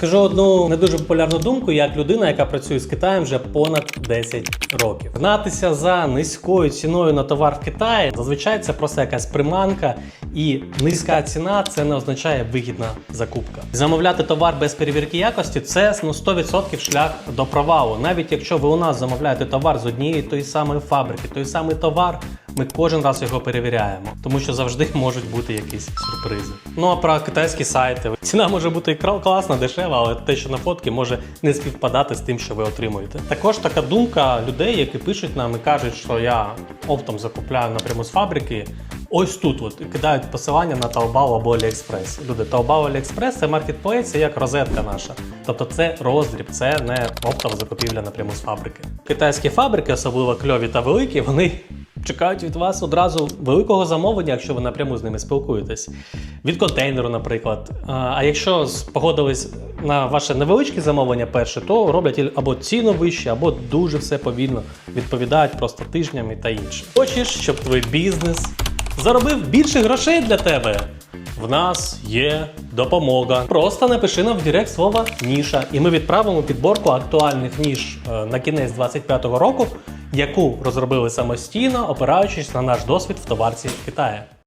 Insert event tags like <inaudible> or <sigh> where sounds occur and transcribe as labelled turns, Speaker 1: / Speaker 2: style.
Speaker 1: Скажу одну не дуже популярну думку, як людина, яка працює з Китаєм вже понад 10 років. Гнатися за низькою ціною на товар в Китаї зазвичай це просто якась приманка, і низька ціна це не означає вигідна закупка. Замовляти товар без перевірки якості це ну 100% шлях до провалу. Навіть якщо ви у нас замовляєте товар з однієї тої самої фабрики, той самий товар. Ми кожен раз його перевіряємо, тому що завжди <laughs> можуть бути якісь сюрпризи. Ну а про китайські сайти ціна може бути класна, дешева, але те, що на фотки, може не співпадати з тим, що ви отримуєте. Також така думка людей, які пишуть нам і кажуть, що я оптом закупляю напряму з фабрики. Ось тут от кидають посилання на Taobao або AliExpress. Люди, Taobao AliExpress – це маркетплейс, як розетка наша. Тобто це роздріб, це не оптова закупівля напряму з фабрики. Китайські фабрики, особливо кльові та великі, <laughs> вони чекають від вас одразу великого замовлення, якщо ви напряму з ними спілкуєтесь. Від контейнеру, наприклад. А якщо погодились на ваше невеличке замовлення перше, то роблять або ціну вище, або дуже все повільно відповідають просто тижнями та інше. Хочеш, щоб твій бізнес заробив більше грошей для тебе? В нас є допомога. Просто напиши нам в Директ слово ніша, і ми відправимо підборку актуальних ніж е, на кінець 25-го року, яку розробили самостійно, опираючись на наш досвід в товарці в Китаї.